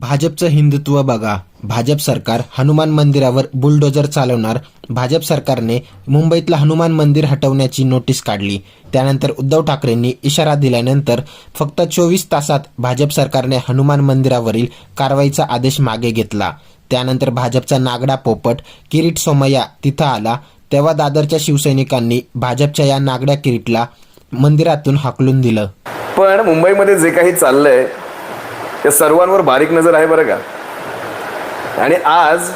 भाजपचं हिंदुत्व बघा. भाजप सरकार हनुमान मंदिरावर बुलडोजर चालवणार. भाजप सरकारने मुंबईतलं हनुमान मंदिर हटवण्याची नोटीस काढली. त्यानंतर उद्धव ठाकरेंनी इशारा दिल्यानंतर फक्त चोवीस तासात भाजप सरकारने हनुमान मंदिरावरील कारवाईचा आदेश मागे घेतला. त्यानंतर भाजपचा नागडा पोपट किरीट सोमय्या तिथं आला. तेव्हा दादरच्या शिवसैनिकांनी भाजपच्या या नागड्या किरीटला मंदिरातून हाकलून दिलं. पण मुंबईमध्ये जे काही चाललंय त्या सर्वांवर बारीक नजर आहे बरं का? आणि आज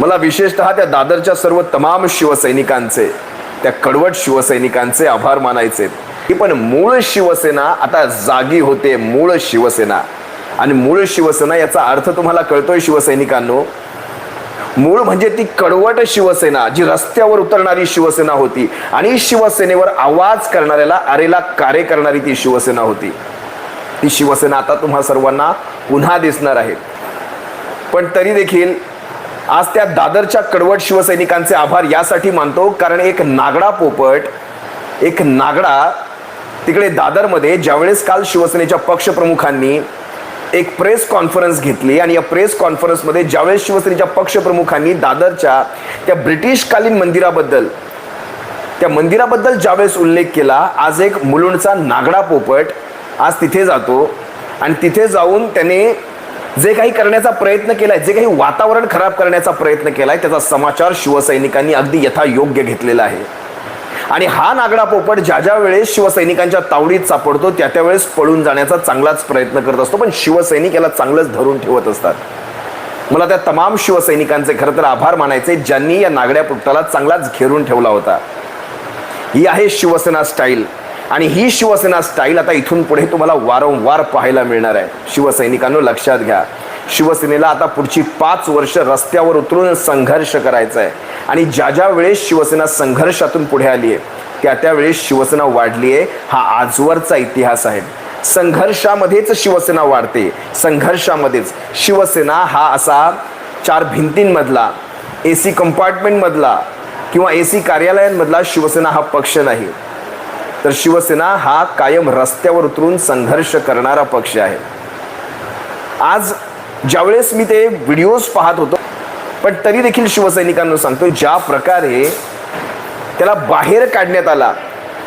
मला विशेषतः त्या दादरच्या सर्व तमाम शिवसैनिकांचे त्या कडवट शिवसैनिकांचे आभार मानायचे की पण मूळ शिवसेना आता जागी होते मूळ शिवसेना. आणि मूळ शिवसेना याचा अर्थ तुम्हाला कळतोय शिवसैनिकांनो मूळ म्हणजे ती कडवट शिवसेना जी रस्त्यावर उतरणारी शिवसेना होती आणि शिवसेनेवर आवाज करणाऱ्याला अरेला कार्य करणारी ती शिवसेना होती. ती शिवसेना आता तुम्हा सर्वांना पुन्हा दिसणार आहे पण तरी देखील आज त्या दादरच्या कडवट शिवसैनिकांचे आभार यासाठी मानतो कारण एक नागडा पोपट एक नागडा तिकडे दादरमध्ये ज्यावेळेस काल शिवसेनेच्या पक्षप्रमुखांनी एक प्रेस कॉन्फरन्स घेतली आणि या प्रेस कॉन्फरन्समध्ये ज्यावेळेस शिवसेनेच्या पक्षप्रमुखांनी दादरच्या त्या ब्रिटिशकालीन मंदिराबद्दल त्या मंदिराबद्दल ज्यावेळेस उल्लेख केला आज एक मुलुंडचा नागडा पोपट आज तिथे जातो आणि तिथे जाऊन त्याने जे काही करण्याचा प्रयत्न केलाय जे काही वातावरण खराब करण्याचा प्रयत्न केलाय त्याचा समाचार शिवसैनिकांनी अगदी यथायोग्य घेतलेला आहे. आणि हा नागडा पोपट ज्या ज्या वेळेस शिवसैनिकांच्या तावडीत सापडतो त्या त्या वेळेस पळून जाण्याचा चांगलाच प्रयत्न करत असतो पण शिवसैनिक याला चांगलंच धरून ठेवत असतात. मला त्या तमाम शिवसैनिकांचे खरं तर आभार मानायचे ज्यांनी या नागड्या पोपटाला चांगलाच घेरून ठेवला होता. ही आहे शिवसेना स्टाईल. आणि ही शिवसेना स्टाईल आता इथून पुढे तुम्हाला वारंवार पाहायला मिळणार आहे. शिवसैनिकांनो लक्षात घ्या. शिवसेनेला आता पुढची पाच वर्ष रस्त्यावर उतरून संघर्ष करायचा आहे. आणि ज्या ज्या वेळेस शिवसेना संघर्षातून पुढे आली आहे त्या त्यावेळेस शिवसेना वाढली आहे हा आजवरचा इतिहास आहे. संघर्षामध्येच शिवसेना वाढते. संघर्षामध्येच. शिवसेना हा असा चार भिंतींमधला ए सी कंपार्टमेंटमधला किंवा ए सी कार्यालयांमधला शिवसेना हा पक्ष नाही. तर शिवसेना हा कायम रस्त्यावर उतरून संघर्ष करणारा पक्ष आहे. आज ज्यावेळेस मी ते व्हिडिओज पाहत होतो पण तरी देखील शिवसैनिकांना सांगतो ज्या प्रकारे त्याला बाहेर काढण्यात आला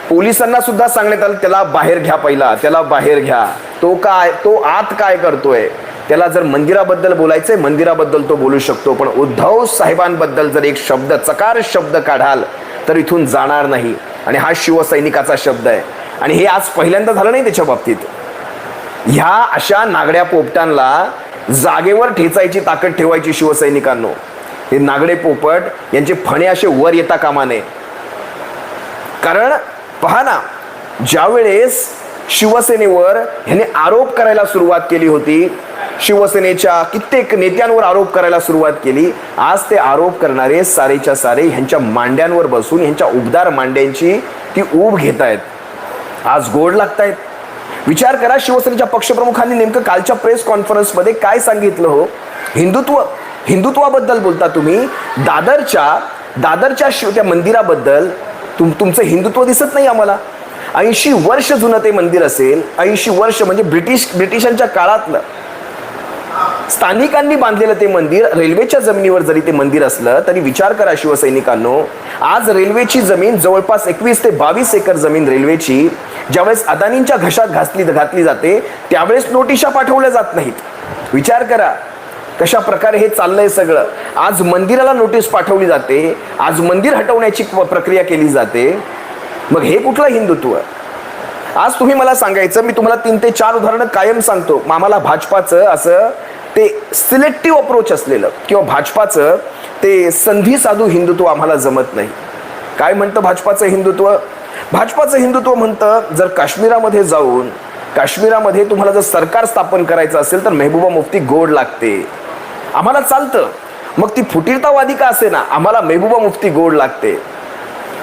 पोलिसांना सुद्धा सांगण्यात आलं त्याला बाहेर घ्या पहिला त्याला बाहेर घ्या. तो काय तो आत काय करतोय? त्याला जर मंदिराबद्दल बोलायचंय मंदिराबद्दल तो बोलू शकतो पण उद्धव साहेबांबद्दल जर एक शब्द चकार शब्द काढाल तर इथून जाणार नाही. आणि हा शिवसैनिकाचा शब्द आहे. आणि हे आज पहिल्यांदा झालं नाही त्याच्या बाबतीत. ह्या अशा नागड्या पोपटांना जागेवर ठेचायची ताकद ठेवायची शिवसैनिकांनो. हे नागडे पोपट यांचे फणे असे वर येता कामा नये कारण पहा ना ज्यावेळेस शिवसेनेवर ह्याने आरोप करायला सुरुवात केली होती शिवसेनेच्या कित्येक नेत्यांवर आरोप करायला सुरुवात केली. आज ते आरोप करणारे सारेच्या सारे ह्यांच्या मांड्यांवर बसून ह्यांच्या उबदार मांड्यांची ती ऊब घेत आहेत आज गोड लागतायत. विचार करा शिवसेनेच्या पक्षप्रमुखांनी नेमकं कालच्या प्रेस कॉन्फरन्समध्ये काय सांगितलं हो? हिंदुत्व हिंदुत्वाबद्दल बोलता तुम्ही. दादरच्या दादरच्या शिव त्या मंदिराबद्दल तुम तुमचं हिंदुत्व दिसत नाही आम्हाला. ऐंशी वर्ष जुनं ते मंदिर असेल. ऐंशी वर्ष म्हणजे ब्रिटिश ब्रिटिशांच्या काळातलं. स्थानिकांनी बांधलेलं ते मंदिर रेल्वेच्या जमिनीवर जरी ते मंदिर असलं तरी विचार करा शिवसैनिकांनो. आज रेल्वेची जमीन जवळपास एकवीस ते बावीस एकर जमीन रेल्वेची ज्यावेळेस अदानींच्या घशात घातली घातली जाते त्यावेळेस नोटिशा पाठवल्या जात नाहीत. विचार करा कशा प्रकारे हे चाललंय सगळं. आज मंदिराला नोटीस पाठवली जाते आज मंदिर हटवण्याची प्रक्रिया केली जाते. मग हे कुठलं हिंदुत्व? आज तुम्ही मला सांगायचं मी तुम्हाला तीन ते चार उदाहरणं कायम सांगतो. आम्हाला भाजपाचं असं ते सिलेक्टिव्ह अप्रोच असलेलं किंवा भाजपाचं ते संधी साधू हिंदुत्व आम्हाला जमत नाही. काय म्हणतं भाजपाचं हिंदुत्व? भाजपाचं हिंदुत्व म्हणतं जर काश्मीरामध्ये जाऊन काश्मीरामध्ये तुम्हाला जर सरकार स्थापन करायचं असेल तर मेहबूबा मुफ्ती गोड लागते. आम्हाला चालतं. मग ती फुटीरतावादी का असे ना आम्हाला मेहबूबा मुफ्ती गोड लागते.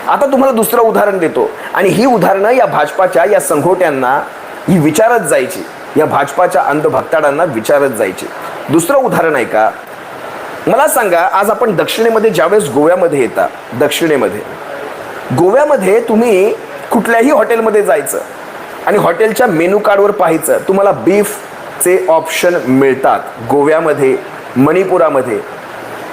आता तुम्हाला दुसरं उदाहरण देतो. आणि ही उदाहरणं या भाजपाच्या या संघोट्यांना ही विचारत जायची. या भाजपाच्या अंधभक्ताडांना विचारत जायचे. दुसरं उदाहरण आहे का? मला सांगा आज आपण दक्षिणेमध्ये ज्यावेळेस गोव्यामध्ये येता दक्षिणेमध्ये. गोव्यामध्ये तुम्ही कुठल्याही हॉटेलमध्ये जायचं आणि हॉटेलच्या मेनू कार्डवर पाहायचं तुम्हाला बीफचे ऑप्शन मिळतात गोव्यामध्ये मणिपुरामध्ये.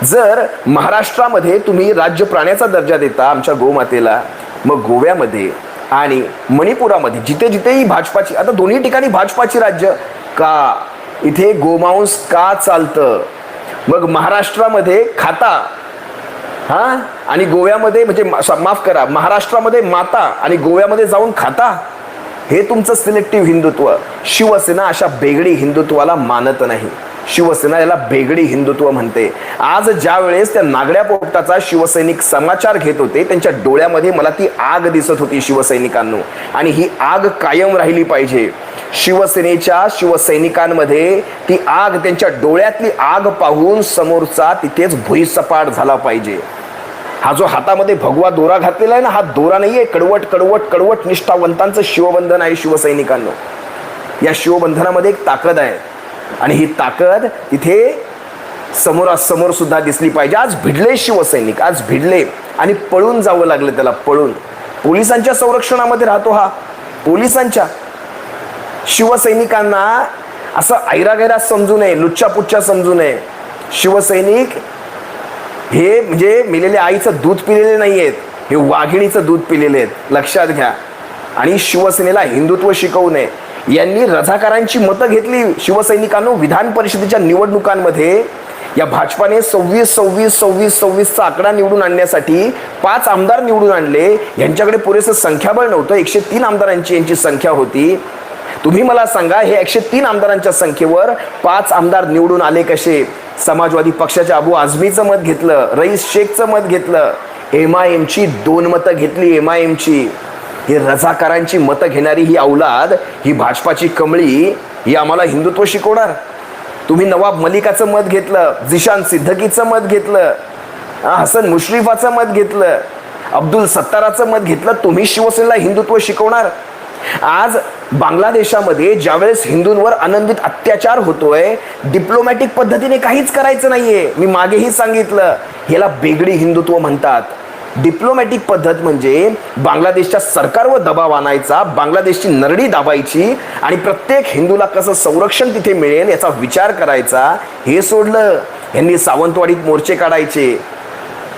जर महाराष्ट्रामध्ये तुम्ही राज्य प्राण्याचा दर्जा देता आमच्या गोमातेला मग गोव्यामध्ये आणि मणिपुरामध्ये जिथे जिथेही भाजपाची आता दोन्ही ठिकाणी भाजपाची राज्य का? इथे गोमांस का चालतं? मग महाराष्ट्रामध्ये खाता. हा? आणि गोव्यामध्ये म्हणजे माफ करा महाराष्ट्रामध्ये माता आणि गोव्यामध्ये जाऊन खाता? हे तुमचं सिलेक्टिव्ह हिंदुत्व. शिवसेना अशा बेगडी हिंदुत्वाला मानत नाही. शिवसेना याला बेगडी हिंदुत्व म्हणते. आज ज्या वेळेस त्या नागड्या पोपटाचा शिवसैनिक समाचार घेत होते त्यांच्या डोळ्यामध्ये मला ती आग दिसत होती शिवसैनिकांनो. आणि ही आग कायम राहिली पाहिजे. शिवसेनेच्या शिवसैनिकांमध्ये ती आग त्यांच्या डोळ्यातली आग पाहून समोरचा तिथेच भुईसपाट झाला पाहिजे. हा जो हातामध्ये भगवा दोरा घातलेला आहे ना हा दोरा नाहीये कडवट कडवट कडवट निष्ठावंतांचं शिवबंधन आहे शिवसैनिकांनो. या शिवबंधनामध्ये एक ताकद आहे. आणि ही ताकद इथे समोरासमोर सुद्धा दिसली पाहिजे. आज भिडले शिवसैनिक आज भिडले. आणि पळून जावं लागलं त्याला पळून. पोलिसांच्या संरक्षणामध्ये राहतो हा. पोलिसांच्या. शिवसैनिकांना असं ऐरागैरा समजू नये लुच्चापुच्चा समजू नये. शिवसैनिक हे म्हणजे मिलेल्या आईचं दूध पिलेले नाही आहेत हे वाघिणीचं दूध पिलेले आहेत. लक्षात घ्या. आणि शिवसेनेला हिंदुत्व शिकवू नये. यांनी रझाकारांची मतं घेतली. शिवसैनिकांनो विधान परिषदेच्या निवडणुकांमध्ये या भाजपाने सव्वीस सव्वीस सव्वीस सव्वीसचा आकडा निवडून आणण्यासाठी पाच आमदार निवडून आणले. यांच्याकडे पुरेसं संख्याबळ नव्हतं. एकशे तीन आमदारांची यांची संख्या होती. तुम्ही मला सांगा हे एकशे तीन आमदारांच्या संख्येवर पाच आमदार निवडून आले कसे? समाजवादी पक्षाच्या अबू आझमीचं मत घेतलं रईस शेखचं मत घेतलं. एम आय एमची दोन मतं घेतली एम आय एमची. ही रझाकारांची मतं घेणारी ही औलाद ही भाजपाची कमळी ही आम्हाला हिंदुत्व शिकवणार. तुम्ही नवाब मलिकाचं मत घेतलं जिशान सिद्धकीचं मत घेतलं हसन मुश्रीफाचं मत घेतलं अब्दुल सत्ताराचं मत घेतलं तुम्ही शिवसेनेला हिंदुत्व शिकवणार. आज बांगलादेशामध्ये ज्यावेळेस हिंदूंवर आनंदित अत्याचार होतोय डिप्लोमॅटिक पद्धतीने काहीच करायचं नाहीये. मी मागेही सांगितलं याला बेगडी हिंदुत्व म्हणतात. डिप्लोमॅटिक पद्धत म्हणजे बांगलादेशच्या सरकारवर दबाव आणायचा बांगलादेशची नरडी दाबायची आणि प्रत्येक हिंदूला कसं संरक्षण तिथे मिळेल याचा विचार करायचा हे सोडलं. यांनी सावंतवाडीत मोर्चे काढायचे.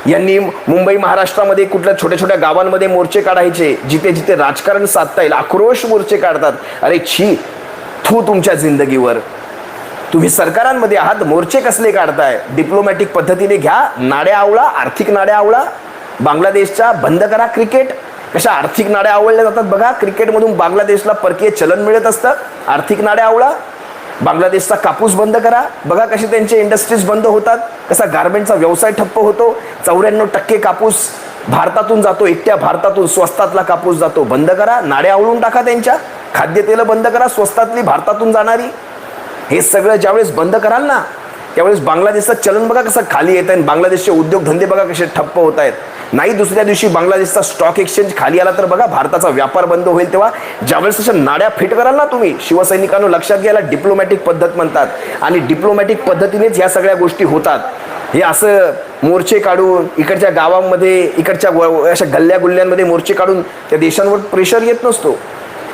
यांनी मुंबई महाराष्ट्रामध्ये कुठल्या छोट्या छोट्या गावांमध्ये मोर्चे काढायचे जिथे जिथे राजकारण साधता येईल आक्रोश मोर्चे काढतात. अरे छी थू तुमच्या जिंदगीवर. तुम्ही सरकारांमध्ये आहात मोर्चे कसले काढताय? डिप्लोमॅटिक पद्धतीने घ्या नाड्या आवळा आर्थिक नाड्या आवळा बांगलादेशच्या बंद करा क्रिकेट. कशा आर्थिक नाड्या आवळल्या जातात बघा. क्रिकेटमधून बांगलादेशला परकीय चलन मिळत असतं. आर्थिक नाड्या आवळा. बांगलादेशचा कापूस बंद करा. बघा कसे त्यांचे इंडस्ट्रीज बंद होतात. कसा गारमेंटचा व्यवसाय ठप्प होतो. चौऱ्याण्णव टक्के कापूस भारतातून जातो. एकट्या भारतातून स्वस्तातला कापूस जातो. बंद करा. नाड्या आवळून टाका त्यांच्या. खाद्यतेलं बंद करा. स्वस्तातली भारतातून जाणारी. हे सगळं ज्यावेळेस बंद कराल ना त्यावेळेस बांगलादेशचं चलन बघा कसं खाली येत आहे बांगलादेशचे उद्योगधंदे बघा कसे ठप्प होत आहेत. नाही दुसऱ्या दिवशी बांगलादेशचा स्टॉक एक्सचेंज खाली आला तर बघा भारताचा व्यापार बंद होईल तेव्हा ज्यावेळेस अशा नाड्या फिट कराल ना तुम्ही शिवसैनिकांनो लक्षात घ्यायला डिप्लोमॅटिक पद्धत म्हणतात. आणि डिप्लोमॅटिक पद्धतीनेच ह्या सगळ्या गोष्टी होतात. हे असं मोर्चे काढून इकडच्या गावांमध्ये इकडच्या व- अशा गल्ल्या गुल्ल्यांमध्ये मोर्चे काढून त्या देशांवर प्रेशर येत नसतो.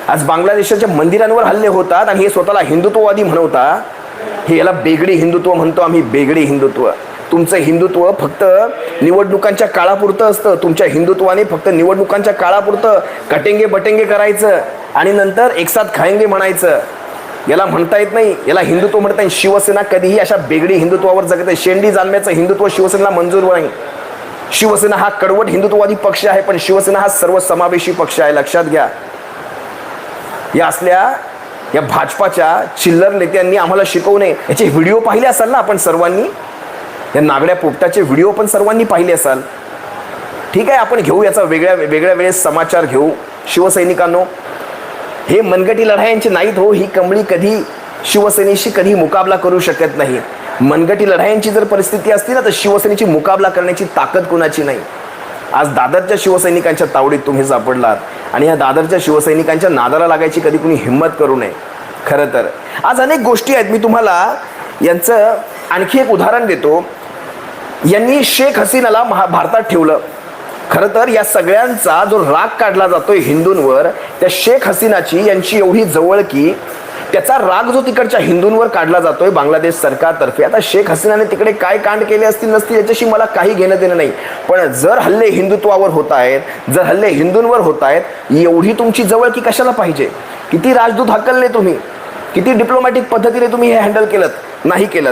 आज बांगलादेशाच्या मंदिरांवर हल्ले होतात आणि हे स्वतःला हिंदुत्ववादी म्हणवता हे याला बेगडी हिंदुत्व म्हणतो आम्ही बेगडी हिंदुत्व. तुमचं हिंदुत्व फक्त निवडणुकांच्या काळापुरतं असतं. तुमच्या हिंदुत्वाने फक्त निवडणुकांच्या काळापुरतं कटेंगे बटेंगे करायचं आणि नंतर एकसाथ खायंगे म्हणायचं. याला म्हणता येत नाही. याला हिंदुत्व म्हणता येईल. शिवसेना कधीही अशा बेगडी हिंदुत्वावर जगत आहे शेंडी जालम्याचं हिंदुत्व शिवसेनेला मंजूर नाही. शिवसेना हा कडवट हिंदुत्ववादी पक्ष आहे पण शिवसेना हा सर्वसमावेशी पक्ष आहे. लक्षात घ्या. या असल्या या भाजपाच्या चिल्लर नेत्यांनी आम्हाला शिकवू नये. याचे व्हिडिओ पाहिले असाल ना आपण सर्वांनी? या नागड्या पोपटाचे व्हिडिओ पण सर्वांनी पाहिले असाल. ठीक आहे आपण घेऊ याचा वेगळ्या वेगळ्या वेळेस समाचार घेऊ. शिवसैनिकांनो हे मनगटी लढायांचे नाहीत हो. ही कमळी कधी शिवसेनेशी कधी मुकाबला करू शकत नाही. मनगटी लढायांची जर परिस्थिती असती ना तर शिवसेनेची मुकाबला करण्याची ताकद कोणाची नाही? आज दादरच्या शिवसैनिकांच्या तावडीत तुम्ही सापडलात. आणि या दादरच्या शिवसैनिकांच्या नादाला लागायची कधी कुणी हिंमत करू नये. खरं तर. आज अनेक गोष्टी आहेत. मी तुम्हाला यांचं आणखी एक उदाहरण देतो. यांनी शेख हसीनाला महा भारतात ठेवलं. खरं तर या सगळ्यांचा जो राग काढला जातोय हिंदूंवर त्या शेख हसीनाची यांची एवढी जवळ की त्याचा राग जो तिकडच्या हिंदूंवर काढला जातोय बांगलादेश सरकारतर्फे. आता शेख हसीनाने तिकडे काय कांड केले असतील नसतील याच्याशी मला काही घेणं देणं नाही. पण जर हल्ले हिंदुत्वावर होत आहेत जर हल्ले हिंदूंवर होत आहेत एवढी तुमची जवळ की कशाला पाहिजे? किती राजदूत हकलले तुम्ही? किती डिप्लोमॅटिक पद्धतीने तुम्ही हे हँडल केलं नाही केलं